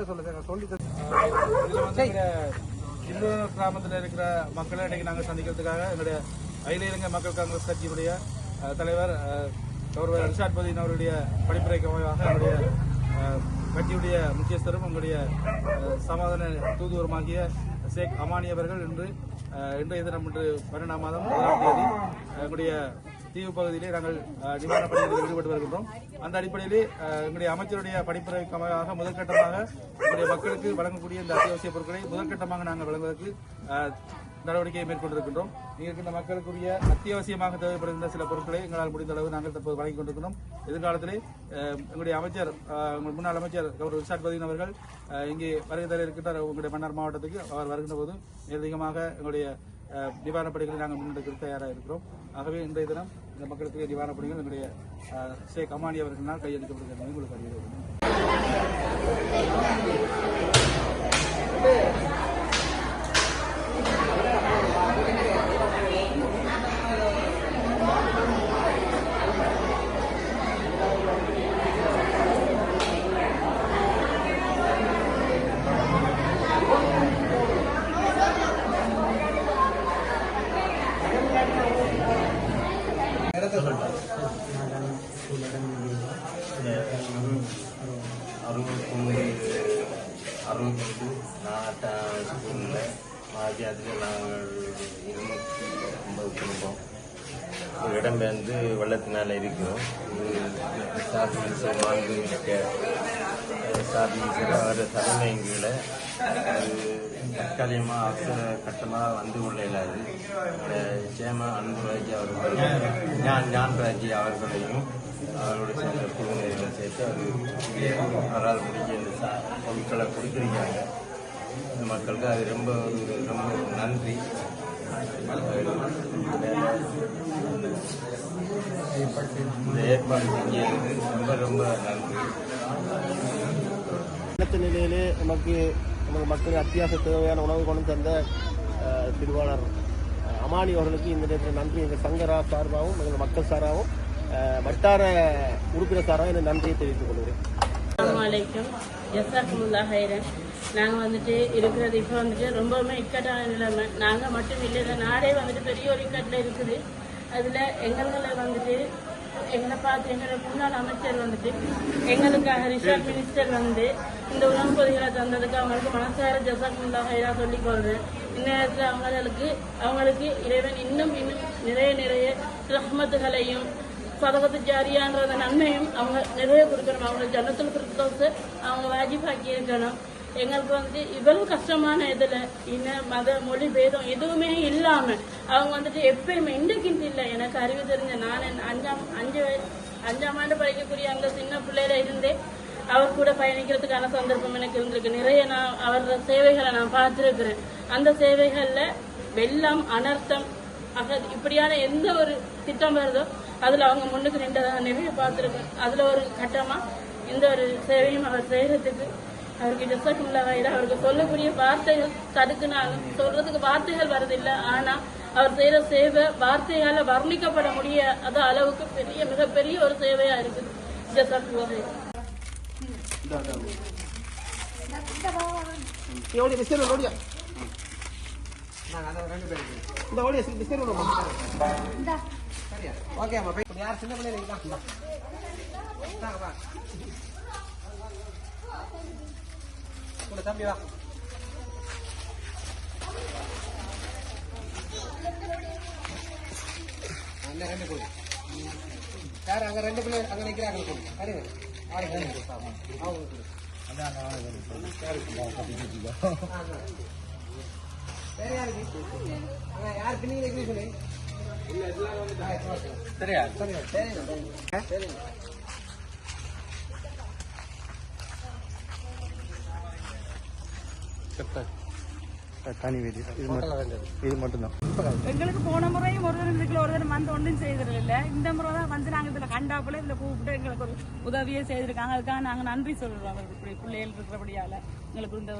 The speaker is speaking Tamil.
இப்ப சொல்லுங்க சொல்லி இன்னொரு வந்து கிராமத்தில் இருக்கிற மக்களை இன்னைக்கு நாங்கள் சந்திக்கிறதுக்காக எங்களுடைய அகில இலங்கை மக்கள் காங்கிரஸ் கட்சியினுடைய தலைவர் அஹ், கௌரவர் ரிஷாட் பதீன் அவருடைய படிப்புரைக்கு அமைவாக என்னுடைய கட்சியுடைய முக்கியஸ்தரும் உங்களுடைய சமாதான தூதுவருமாகிய ஷேக் அமானி அவர்கள் இன்று இன்றைய தினம் இன்று பன்னெண்டாம் மாதம் முதலாம் தேதி எங்களுடைய தீவு பகுதியிலே நாங்கள் நிவாரணப் பணிகளில் ஈடுபட்டு வருகின்றோம். அந்த அடிப்படையிலே எங்களுடைய அமைச்சருடைய படிப்புரைக்கு முதற்கட்டமாக எங்களுடைய மக்களுக்கு வழங்கக்கூடிய இந்த அத்தியாவசிய பொருட்களை முதற்கட்டமாக நாங்கள் வழங்குவதற்கு நடவடிக்கையை மேற்கொண்டிருக்கின்றோம். இங்கே இருக்கின்ற மக்களுக்குரிய அத்தியாவசியமாக தேவைப்படுகின்ற சில பொருட்களை எங்களால் முடிந்த அளவு நாங்கள் தற்போது வழங்கிக் கொண்டிருக்கிறோம். எதிர்காலத்திலே எங்களுடைய அமைச்சர் உங்கள் முன்னாள் அமைச்சர் கௌரவ ரிஷாட் பதீன் அவர்கள் இங்கே வருகை தர இருக்கின்றார். உங்களுடைய மன்னார் மாவட்டத்துக்கு அவர் வருகின்ற போது மேலதிகமாக எங்களுடைய நிவாரணப் பணிகளை நாங்கள் முன்னெடுக்க தயாராக இருக்கிறோம். ஆகவே இன்றைய தினம் இந்த மக்களுக்கு நிவாரணப் பணிகள் எங்களுடைய சே கமானி அவர்களால் அவர்களினால் கையளிக்கப்படுகிறது. உங்களுக்கு அறிவிக்கிறோம் நாட்டா ஸ்கூலில் மாத்தியாத்தில் நாங்கள் இருநூற்றி ஐம்பது குடும்பம் ஒரு வந்து வெள்ளத்தினால் இருக்கிறோம் இது வாழ்ந்து இருக்க சார்பீசர் அவர தலைமைங்களை கீழே தற்காலிகமாக அவசர கட்டமாக வந்து கொள்ள இல்லாது சேம அன்புராஜ் அவர்களையும் ஞான் ஞான்ராஜ் அவர்களையும் அவருடைய சேர்ந்த குழுவினர்களை சேர்த்து அது அவரால் முடிஞ்ச இந்த பொருட்களை கொடுத்துருக்காங்க மக்களுக்கு அது ரொம்ப ரொம்ப நன்றி. இந்த ஏற்பாடு செஞ்சதுக்கு ரொம்ப ரொம்ப நன்றி. அடுத்த நிலையிலே நமக்கு நமது மக்கள் அத்தியாவசிய தேவையான உணவு கொண்டு தந்த திருவாளர் அமானி அவர்களுக்கு இந்த நேரத்தில் நன்றி. எங்கள் சங்கரா சார்பாகவும் எங்கள் மக்கள் சார்பாகவும் அஹ், வட்டார உறுப்பினர் சார்பாகவும் இந்த நன்றியை தெரிவித்துக் கொள்கிறேன். நாங்கள் வந்துட்டு இருக்கிறது இப்போ வந்துட்டு ரொம்பவுமே இக்கட்டான நிலைமை. நாங்கள் மட்டும் இல்லை இந்த நாடே வந்துட்டு பெரிய ஒரு இக்கட்டில் இருக்குது. அதில் எங்களை வந்துட்டு எங்களை பார்த்து எங்களோட முன்னாள் அமைச்சர் வந்துட்டு எங்களுக்காக ரிஷாட் மினிஸ்டர் வந்து இந்த உணவுப் பொதிகளை தந்ததுக்கு அவங்களுக்கு மனசார ஜசாக்குமுல்லா ஹைரா சொல்லிக் கொள்றேன். இந்நேரத்தில் அவங்களுக்கு அவங்களுக்கு இறைவன் இன்னும் இன்னும் நிறைய நிறைய ரஹ்மத்துகளையும் சதவத்து ஜாரியான்ற நன்மையும் அவங்க நிறைய கொடுக்கணும். அவங்க ஜன்னத்தில் கிறிஸ்தவத்தை அவங்க வாஜிபாக்கி இருக்கணும் எங்களுக்கு வந்துட்டு இவ்வளவு கஷ்டமான இதுல இன மத மொழி பேதம் எதுவுமே இல்லாம அவங்க வந்துட்டு எப்பயுமே இன்றைக்கு இல்லை. எனக்கு அறிவு தெரிஞ்ச நான் அஞ்சாம் அஞ்சு வயசு அஞ்சாம் ஆண்டு படிக்கக்கூடிய அந்த சின்ன பிள்ளையில இருந்தே அவர் கூட பயணிக்கிறதுக்கான சந்தர்ப்பம் எனக்கு இருந்திருக்கு. நிறைய நான் அவரோட சேவைகளை நான் பார்த்துருக்கிறேன். அந்த சேவைகள்ல வெள்ளம் அனர்த்தம் ஆக இப்படியான எந்த ஒரு திட்டம் வருதோ அதுல அவங்க முன்னுக்கு நின்றதாக நிறைய பார்த்துருக்கேன். அதுல ஒரு கட்டமா இந்த ஒரு சேவையும் அவர் செய்யறதுக்கு அவருக்கு ஜசக்குள்ள வயிறு அவருக்கு சொல்லக்கூடிய வார்த்தைகள் தடுக்குனாலும் சொல்றதுக்கு வார்த்தைகள் வரதில்லை ஆனா அவர் செய்யற சேவை வார்த்தையால வர்ணிக்கப்பட முடியாத அளவுக்கு பெரிய மிகப்பெரிய ஒரு சேவையா இருக்குது. ஜசக்குள்ள ஓகே அம்மா. யார் சின்ன பிள்ளைங்க கூட தம்பி வா அண்ணன் ரெண்டு கொடு யார் அங்க ரெண்டு பிள்ளை அங்க நிக்கிறாங்க கொடு சரிங்க ஆளுங்க அவங்க கொடு வேற யாருக்கு அங்க யார் பின்னிங்க வைக்கிறீங்க சொல்லு சரியா சரியா சரிங்க சரிங்க தனி வீதி இது மட்டும்தான். எங்களுக்கு போன முறையும் ஒரு தரம் ஒரு தரம் வந்து ஒன்றும் செய்தது இல்ல இந்த முறை தான் வந்து நாங்க இதுல கண்டாப்புல இதுல கூப்பிட்டு எங்களுக்கு ஒரு உதவியே செய்திருக்காங்க. அதுக்காக நாங்க நன்றி சொல்றோம். அவருக்கு இப்படி பிள்ளைகள் இருக்கிறபடியால எங்களுக்கு இந்த